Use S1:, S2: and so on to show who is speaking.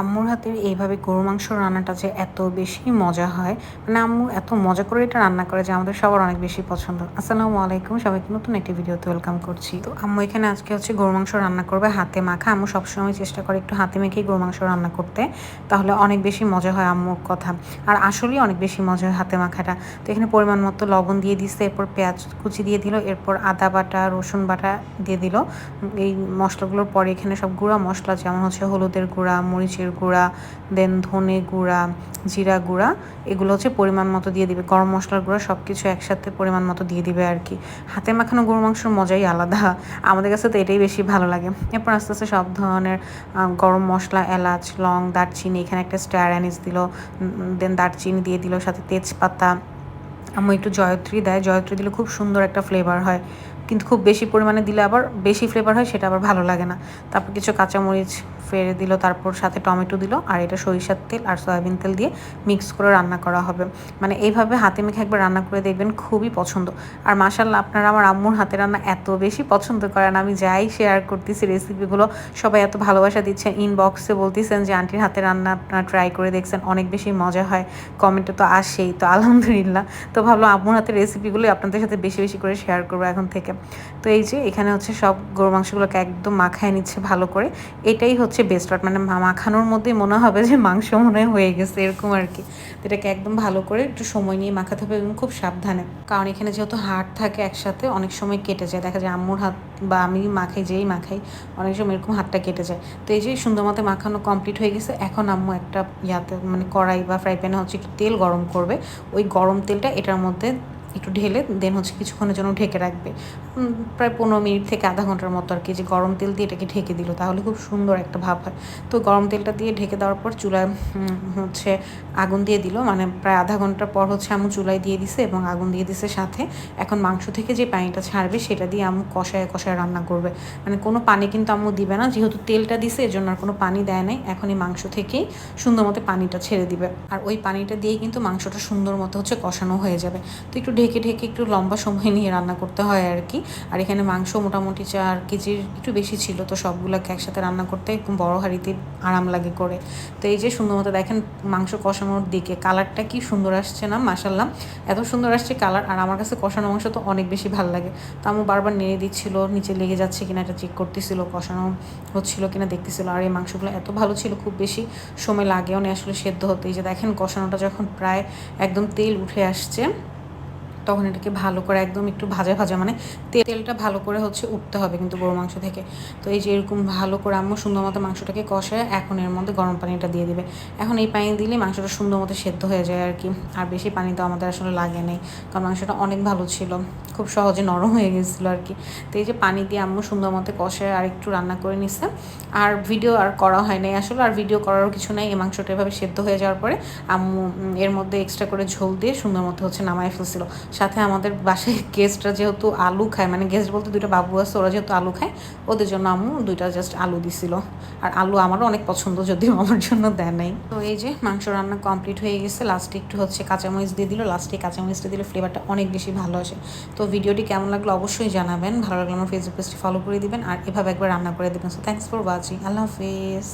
S1: আম্মুর হাতের এইভাবে গরু মাংস রান্নাটা যে এত বেশি মজা হয়। মানে আম্মু এত মজা করে এটা রান্না করে যে আমাদের সবার অনেক বেশি পছন্দ। আসসালামু আলাইকুম, সবাইকে নতুন একটি ভিডিওতে ওয়েলকাম করছি। তো আম্মু এখানে আজকে হচ্ছে গরু মাংস রান্না করবে হাতে মাখা। আম্মু সবসময় চেষ্টা করে একটু হাতে মেখেই গরু মাংস রান্না করতে। তাহলে অনেক বেশি মজা হয় আম্মুর কথা। আর আসলেই অনেক বেশি মজা হয় হাতে মাখাটা। তো এখানে পরিমাণ মতো লবণ দিয়ে দিচ্ছে এরপর পেঁয়াজ কুচি দিয়ে দিল, এরপর আদা বাটা, রসুন বাটা দিয়ে দিল। এই মশলাগুলোর পরে এখানে সব গুঁড়া মশলা, যেমন হচ্ছে হলুদের গুঁড়া, মরিচের গুঁড়া দেন ধনে গুঁড়া, জিরা গুঁড়া, এগুলো হচ্ছে পরিমাণ মতো দিয়ে দিবে। গরম মশলার গুঁড়া সব কিছু একসাথে পরিমাণ মতো দিয়ে দিবে আর কি। হাতে মাখানো গরু মাংসের মজাই আলাদা। আমাদের কাছে তো এটাই বেশি ভালো লাগে। এরপর আস্তে আস্তে সব ধরনের গরম মশলা, এলাচ, লং, দারচিনি, এখানে একটা স্টার অ্যানিস দিল দেন দারচিনি দিয়ে দিল, সাথে তেজপাতা। আমি একটু জয়ত্রী দেয়। জয়ত্রী দিলে খুব সুন্দর একটা ফ্লেভার হয়। কিন্তু খুব বেশি পরিমাণে দিলে আবার বেশি ফ্লেভার হয়, সেটা আবার ভালো লাগে না। তারপর কিছু কাঁচামরিচ ফেরে দিল, তারপর সাথে টমেটো দিল, আর এটা সরিষার তেল আর সয়াবিন তেল দিয়ে মিক্স করে রান্না করা হবে। মানে এইভাবে হাতে মেখে একবার রান্না করে দেখবেন খুবই পছন্দ। আর মাসাল্লাহ আপনারা আমার আম্মুর হাতে রান্না এত বেশি পছন্দ করেন, আমি যাই শেয়ার করতেছি রেসিপিগুলো সবাই এত ভালোবাসা দিচ্ছেন ইনবক্সে বলতেছেন যে, আন্টির হাতে রান্না আপনারা ট্রাই করে দেখছেন, অনেক বেশি মজা হয়। কমেন্টে তো আসেই, তো আলহামদুলিল্লাহ। তো ভাবলো আম্মুর হাতে রেসিপিগুলো আপনাদের সাথে বেশি বেশি করে শেয়ার করব এখন থেকে। তো এই যে এখানে হচ্ছে সব গরু মাংসগুলোকে একদম মাখায় নিচ্ছে ভালো করে। এটাই হচ্ছে বেস্ট পার্ট মানে মাখানোর মধ্যেই মনে হবে যে মাংস মনে হয়ে গেছে, এরকম আর কি। এটাকে একদম ভালো করে একটু সময় নিয়ে মাখাতে হবে এবং খুব সাবধানে। কারণ এখানে যেহেতু হাট থাকে একসাথে, অনেক সময় কেটে যায়। দেখা যায় আম্মুর হাত বা আমি মাখাই, যেই মাখাই, অনেক সময় এরকম হাতটা কেটে যায়। তো এই যে সুন্দর মতো মাখানো কমপ্লিট হয়ে গেছে। এখন আম্মু একটা ইয়াতে মানে কড়াই বা ফ্রাই প্যানে হচ্ছে একটু তেল গরম করবে। ওই গরম তেলটা এটার মধ্যে একটু ঢেলে দেন হচ্ছে কিছুক্ষণের জন্য ঢেকে রাখবে। প্রায় পনেরো মিনিট থেকে আধা ঘণ্টার মতো আর কি যে গরম তেল দিয়ে এটাকে ঢেকে দিল, তাহলে খুব সুন্দর একটা ভাব হয়। তো গরম তেলটা দিয়ে ঢেকে দেওয়ার পর চুলায় হচ্ছে আগুন দিয়ে দিল মানে প্রায় আধা ঘণ্টার পর হচ্ছে আমু চুলায় দিয়ে দিছে এবং আগুন দিয়ে দিছে সাথে। এখন মাংস থেকে যে পানিটা ছাড়বে সেটা দিয়ে আমু কষায় কষায় রান্না করবে। মানে কোনো পানি কিন্তু আম্মু দিবে না, যেহেতু তেলটা দিছে, এর জন্য আর কোনো পানি দেয় নাই। এখন এই মাংস থেকেই সুন্দর মতো পানিটা ছেড়ে দিবে। আর ওই পানিটা দিয়েই কিন্তু মাংসটা সুন্দর মতো হচ্ছে কষানো হয়ে যাবে। তো একটু ঢেকে ঢেকে একটু লম্বা সময় নিয়ে রান্না করতে হয় আর কি। আর এখানে মাংস মোটামুটি চার কেজির একটু বেশি ছিল, তো সবগুলোকে একসাথে রান্না করতে একটু বড় হাঁড়িতে আরাম লাগে করে। তো এই যে সুন্দর মতো দেখেন মাংস কষানোর দিকে, কালারটা কি সুন্দর আসছে না মাসাল্লাহ এত সুন্দর আসছে কালার, আর আমার কাছে কষানো মাংস তো অনেক বেশি ভালো লাগে। তো আমি বারবার নেড়ে দিচ্ছিল, নিচে লেগে যাচ্ছে কিনা এটা চেক করতেছিল, কষানো হচ্ছিল কিনা দেখতেছিল। আর এই মাংসগুলো এত ভালো ছিল, খুব বেশি সময় লাগেও নেই আসলে সেদ্ধ হতে। এই যে দেখেন কষানোটা যখন প্রায় একদম তেল উঠে আসছে তখন এটাকে ভালো করে একদম একটু ভাজা ভাজা মানে তেলটা ভালো করে হচ্ছে উঠতে হবে কিন্তু গরু মাংস থেকে। তো এই যে এরকম ভালো করে আম্মু সুন্দর মতো মাংসটাকে কষায় এখন এর মধ্যে গরম পানিটা দিয়ে দিবে। এখন এই পানি দিলে মাংসটা সুন্দর মতো সেদ্ধ হয়ে যায় আর কি। আর বেশি পানি তো আমাদের আসলে লাগে নেই, কারণ মাংসটা অনেক ভালো ছিল, খুব সহজে নরম হয়ে গেছিল আর কি। তো এই যে পানি দিয়ে আম্মু সুন্দর মতো কষায় আর একটু রান্না করে নিছে। আর ভিডিও আর করা হয় নাই আসলে, আর ভিডিও করারও কিছু নাই। এই মাংসটা এভাবে সেদ্ধ হয়ে যাওয়ার পরে আম্মু এর মধ্যে এক্সট্রা করে ঝোল দিয়ে সুন্দর মতো হচ্ছে নামায় ফেলছিল। সাথে আমাদের বাসায় গেস্টরা যেহেতু আলু খায় মানে গেস্ট বলতে দুইটা বাবু আছে, ওরা যেহেতু আলু খায়, ওদের জন্য আম্মু দুইটা জাস্ট আলু দিছিল। আর আলু আমারও অনেক পছন্দ, যদিও আমার জন্য দেয় নাই। তো এই যে মাংস রান্না কমপ্লিট হয়ে গেছে লাস্টে একটু হচ্ছে কাঁচামরিচ দিয়ে দিল লাস্টে কাঁচামরিচটা দিলে ফ্লেভারটা অনেক বেশি ভালো আসে। তো ভিডিওটি কেমন লাগল অবশ্যই জানাবেন, ভালো লাগলে আমার ফেসবুক পেজটি ফলো করে দিবেন, আর এভাবে একবার রান্না করে দেবেন। সো থ্যাংকস ফর ওয়াচিং আল্লাহ হাফিজ।